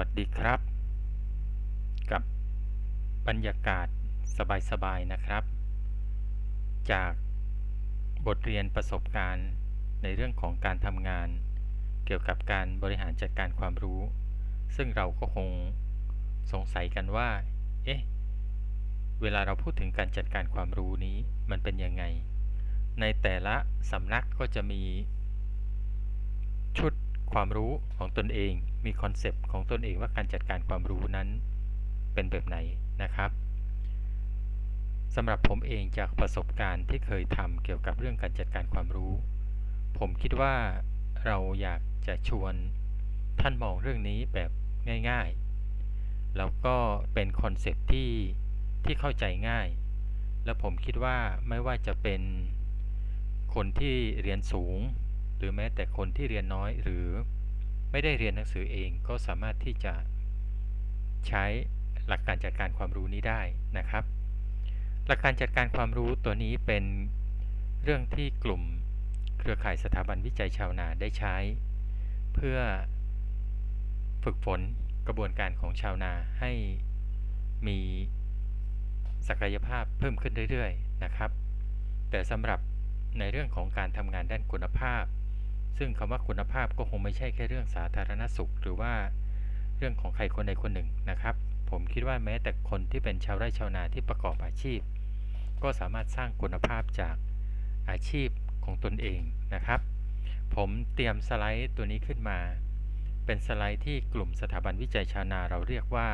วัสดีครับ กับบรรยากาศสบายๆนะครับ จากบทเรียนประสบการณ์ในเรื่องของการทำงาน เกี่ยวกับการบริหารจัดการความรู้ ซึ่งเราก็คงสงสัยกันว่า เอ๊ะ เวลาเราพูดถึงการจัดการความรู้นี้มันเป็นยังไง ในแต่ละสำนักก็จะมีชุดความรู้ของตนเอง มีคอนเซปต์ของตนเองว่าการจัดการความรู้นั้นเป็นแบบไหนนะครับสำหรับผมเองจากประสบการณ์ที่เคยทำเกี่ยวกับเรื่องการจัดการความรู้ ผมคิดว่าเราอยากจะชวนท่านมองเรื่องนี้แบบง่ายๆ แล้วก็เป็นคอนเซปต์ที่ที่เข้าใจง่าย แล้วผมคิดว่าไม่ว่าจะเป็นคนที่เรียนสูง หรือแม้แต่คนที่เรียนน้อยหรือ ไม่ได้เรียนหนังสือเองก็สามารถที่จะใช้หลักการจัดการความรู้นี้ได้นะครับ หลักการจัดการความรู้ตัวนี้เป็นเรื่องที่กลุ่มเครือข่ายสถาบันวิจัยชาวนาได้ใช้ เพื่อฝึกฝนกระบวนการของชาวนาให้มีศักยภาพเพิ่มขึ้นเรื่อยๆนะครับ แต่สำหรับในเรื่องของการทำงานด้านคุณภาพ ซึ่งคำว่าคุณภาพก็คงไม่ใช่แค่เรื่องสาธารณสุข หรือว่าเรื่องของใครคนใดคนหนึ่งนะครับ ผมคิดว่าแม้แต่คนที่เป็นชาวไร่ชาวนาที่ประกอบอาชีพ ก็สามารถสร้างคุณภาพจากอาชีพของตนเองนะครับ ผมเตรียมสไลด์ตัวนี้ขึ้นมา เป็นสไลด์ที่กลุ่มสถาบันวิจัยชาวนาเราเรียกว่า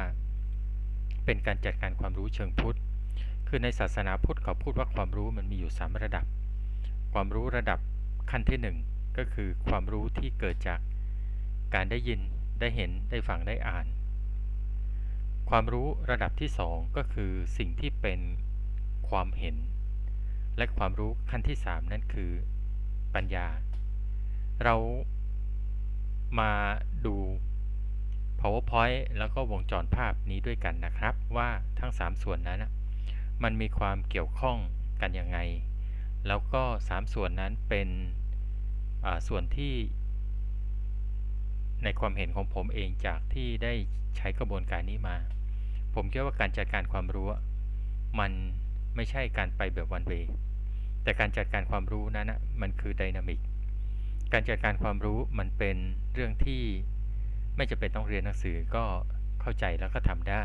เป็นการจัดการความรู้เชิงพุทธ คือในศาสนาพุทธเขาพูดว่าความรู้มันมีอยู่ 3 ระดับ ความรู้ระดับขั้นที่ 1 ก็คือความรู้ที่เกิดจากการได้ยินได้เห็นได้ฟังได้อ่าน ความรู้ระดับที่ 2 ก็คือสิ่งที่เป็นความเห็น และความรู้ขั้นที่ 3 นั่นคือปัญญา เรามาดู powerpoint แล้วก็วงจรภาพนี้ด้วยกันนะครับ ว่าทั้ง 3 ส่วนนั้น มันมีความเกี่ยวข้องกันยังไง แล้วก็ 3 ส่วนนั้นเป็น ส่วนที่ ในความเห็นของผมเองจากที่ได้ใช้กระบวนการนี้มา ผมคิดว่าการจัดการความรู้ มันไม่ใช่การไปแบบวันเวแต่การจัดการความรู้นั้นมันคือดินามิกการจัดการความรู้มันเป็นเรื่องที่ไม่จะเป็นต้องเรียนหนังสือก็เข้าใจแล้วก็ทำได้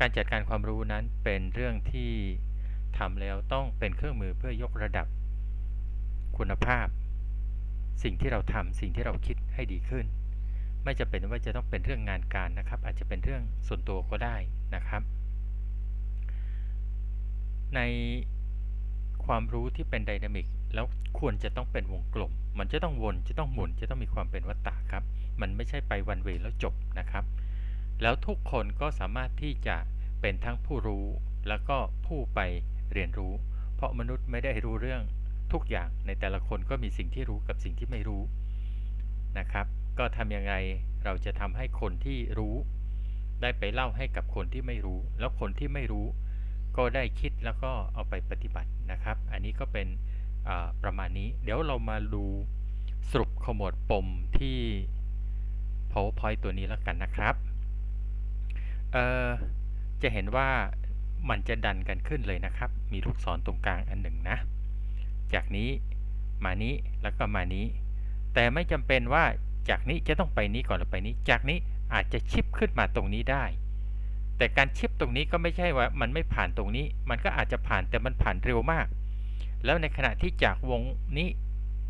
การจัดการความรู้นั้นเป็นเรื่องที่ทำแล้วต้องเป็นเครื่องมือเพื่อยกระดับคุณภาพ สิ่งที่เราทำสิ่งที่เราคิดให้ดีขึ้น ไม่จะเป็นว่าจะต้องเป็นเรื่องงานการนะครับ อาจจะเป็นเรื่องส่วนตัวก็ได้นะครับ ในความรู้ที่เป็นไดนามิกแล้วควรจะต้องเป็นวงกลม มันจะต้องวนจะต้องหมุนจะต้องมีความเป็นวัฏฏะครับ มันไม่ใช่ไปวันเวแล้วจบนะครับ แล้วทุกคนก็สามารถที่จะเป็นทั้งผู้รู้ แล้วก็ผู้ไปเรียนรู้ เพราะมนุษย์ไม่ได้รู้เรื่อง ทุกอย่างในแต่ละคนก็มีสิ่งที่รู้กับสิ่งที่ไม่รู้นะครับ ก็ทำยังไงเราจะทำให้คนที่รู้ ได้ไปเล่าให้กับคนที่ไม่รู้ แล้วคนที่ไม่รู้ ก็ได้คิดแล้วก็เอาไปปฏิบัตินะครับ อันนี้ก็เป็นประมาณนี้ เดี๋ยวเรามาดูสรุปขมวดปมที่ powerpoint ตัวนี้แล้วกันนะครับจะเห็นว่ามันจะดันกันขึ้นเลยนะครับ มีลูกศรตรงกลางอันหนึ่งนะ จากนี้มานี้แล้วก็มานี้ แต่ไม่จำเป็นว่าจากนี้จะต้องไปนี้ก่อนหรือไปนี้ จากนี้อาจจะชิปขึ้นมาตรงนี้ได้ แต่การชิปตรงนี้ก็ไม่ใช่ว่ามันไม่ผ่านตรงนี้ มันก็อาจจะผ่านแต่มันผ่านเร็วมาก แล้วในขณะที่จากวงนี้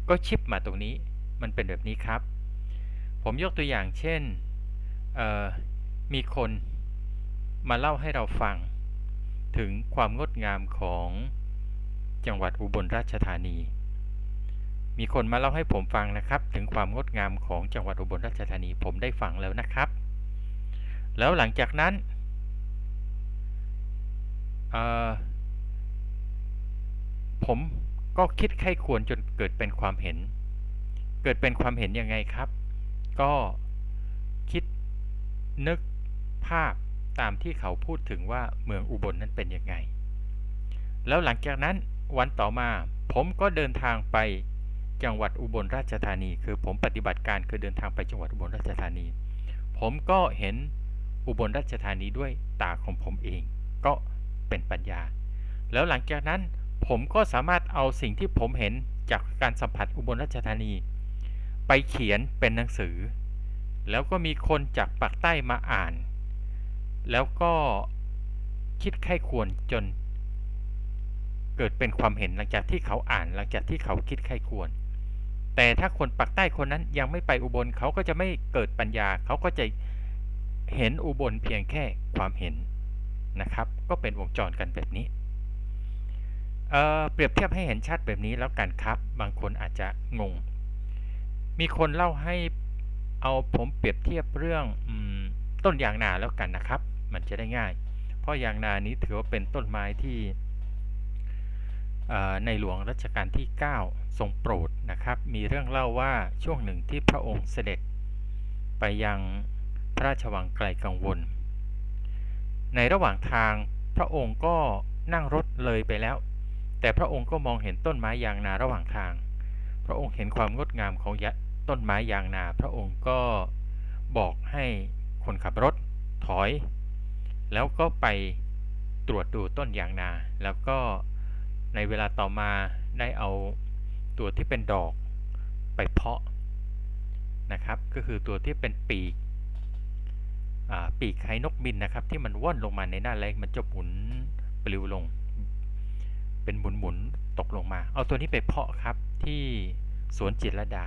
ก็ชิปมาตรงนี้ มันเป็นแบบนี้ครับ ผมยกตัวอย่างเช่นมีคนมาเล่าให้เราฟัง ถึงความงดงามของ จังหวัดอุบลราชธานี มีคนมาเล่าให้ผมฟังนะครับ ถึงความงดงามของจังหวัดอุบลราชธานีผมได้ฟังแล้วนะครับ แล้วหลังจากนั้นผมก็คิดไข้ควรจนเกิดเป็นความเห็น เกิดเป็นความเห็นยังไงครับ ก็คิดนึกภาพตามที่เขาพูดถึงว่าเมืองอุบลนนั้นเป็นยังไง แล้วหลังจากนั้น วันต่อมา ผมก็เดินทางไปจังหวัดอุบลราชธานี คือผมปฏิบัติการคือเดินทางไปจังหวัดอุบลราชธานี ผมก็เห็นอุบลราชธานีด้วยตาของผมเอง ก็เป็นปัญญา แล้วหลังจากนั้นผมก็สามารถเอาสิ่งที่ผมเห็นจากการสัมผัสอุบลราชธานี ไปเขียนเป็นหนังสือ แล้วก็มีคนจากปากใต้มาอ่าน แล้วก็คิดไข้ควรจน เกิดเป็นความเห็นหลังจากที่เขาอ่านหลังจากที่เขาคิดไข้ควร แต่ถ้าคนปากใต้คนนั้นยังไม่ไปอุบลเขาก็จะไม่เกิดปัญญา เขาก็จะเห็นอุบลเพียงแค่ความเห็นนะครับ ก็เป็นวงจรกันแบบนี้เเปรียบเทียบให้เห็นชัดแบบนี้แล้วกันครับ บางคนอาจจะงง มีคนเล่าให้เอาผมเปรียบเทียบเรื่องอต้นยางนาแล้วกันนะครับ มันจะได้ง่าย เพราะยางนานี้ถือว่าเป็นต้นไม้ที่ ในหลวงรัชกาลที่ 9 ทรงโปรดนะครับ มีเรื่องเล่าว่าช่วงหนึ่งที่พระองค์เสด็จ ไปยังพระราชวังไกลกังวล ในระหว่างทางพระองค์ก็นั่งรถเลยไปแล้ว แต่พระองค์ก็มองเห็นต้นไม้ยางนาระหว่างทาง พระองค์เห็นความงดงามของต้นไม้ยางนา พระองค์ก็บอกให้คนขับรถถอย แล้วก็ไปตรวจดูต้นยางนาแล้วก็ ในเวลาต่อมาได้เอาตัวที่เป็นดอกไปเพาะนะครับ ก็คือตัวที่เป็นปีกปีกไข่นกบินนะครับ ที่มันว่อนลงมาในหน้าแรงมันจะหมุนปลิวลง เป็นหมุนหมุนตกลงมา เอาตัวนี้ไปเพาะครับที่สวนจิตรดา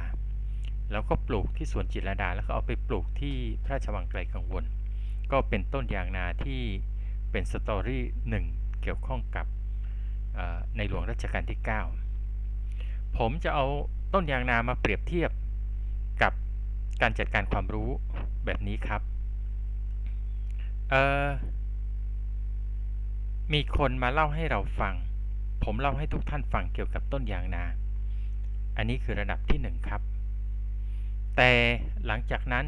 แล้วก็ปลูกที่สวนจิตรดา แล้วก็เอาไปปลูกที่พระราชวังไกลกังวล ก็เป็นต้นยางนาที่เป็นสตอรี่หนึ่งเกี่ยวข้องกับ ในหลวงรัชกาลที่ 9 ผมจะเอาต้นยางนามาเปรียบเทียบกับการจัดการความรู้แบบนี้ครับ มีคนมาเล่าให้เราฟัง ผมเล่าให้ทุกท่านฟังเกี่ยวกับต้นยางนา อันนี้คือระดับที่ 1 ครับ แต่หลังจากนั้น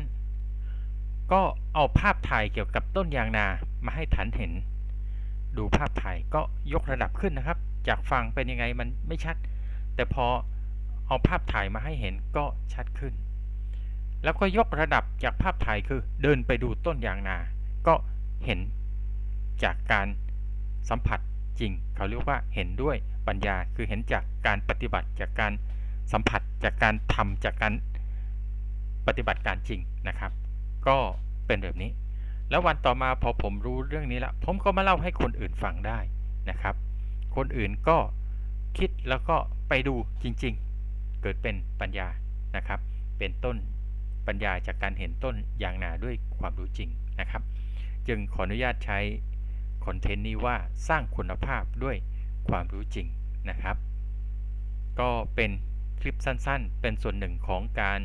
ก็เอาภาพถ่ายเกี่ยวกับต้นยางนามาให้ฐานเห็น ดูภาพถ่ายก็ยกระดับขึ้นนะครับ จากฟังเป็นยังไงมันไม่ชัด แต่พอเอาภาพถ่ายมาให้เห็นก็ชัดขึ้น แล้วก็ยกระดับจากภาพถ่ายคือเดินไปดูต้นยางนา ก็เห็นจากการสัมผัสจริง เขาเรียกว่าเห็นด้วยปัญญาคือเห็นจากการปฏิบัติจากการสัมผัสจากการทำจากการปฏิบัติการจริงนะครับ ก็เป็นแบบนี้ แล้ววันต่อมาพอผมรู้เรื่องนี้แล้วผมก็มาเล่าให้คนอื่นฟังได้นะครับ คนอื่นก็คิดแล้วก็ไปดูจริง ๆ เกิดเป็นปัญญานะครับ เป็นต้นปัญญาจากการเห็นต้นยางนาด้วยความรู้จริงนะครับ จึงขออนุญาตใช้คอนเทนต์นี้ว่าสร้างคุณภาพด้วยความรู้จริงนะครับ ก็เป็นคลิปสั้นๆ เป็นส่วนหนึ่งของการ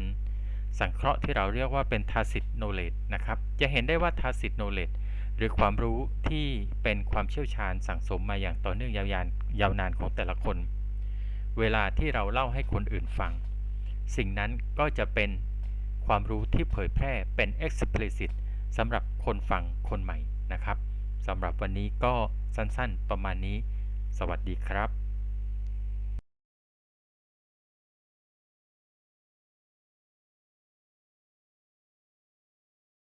สังเคราะห์ที่เราเรียกว่าเป็น tacit knowledge นะครับ จะเห็นได้ว่า tacit knowledge หรือความรู้ที่เป็นความเชี่ยวชาญสั่งสมมาอย่างต่อเนื่องยาวนานยาวนานของแต่ละคน เวลาที่เราเล่าให้คนอื่นฟัง สิ่งนั้นก็จะเป็นความรู้ที่เผยแพร่เป็น explicit สำหรับคนฟังคนใหม่นะครับสำหรับวันนี้ก็สั้นๆประมาณนี้ สวัสดีครับ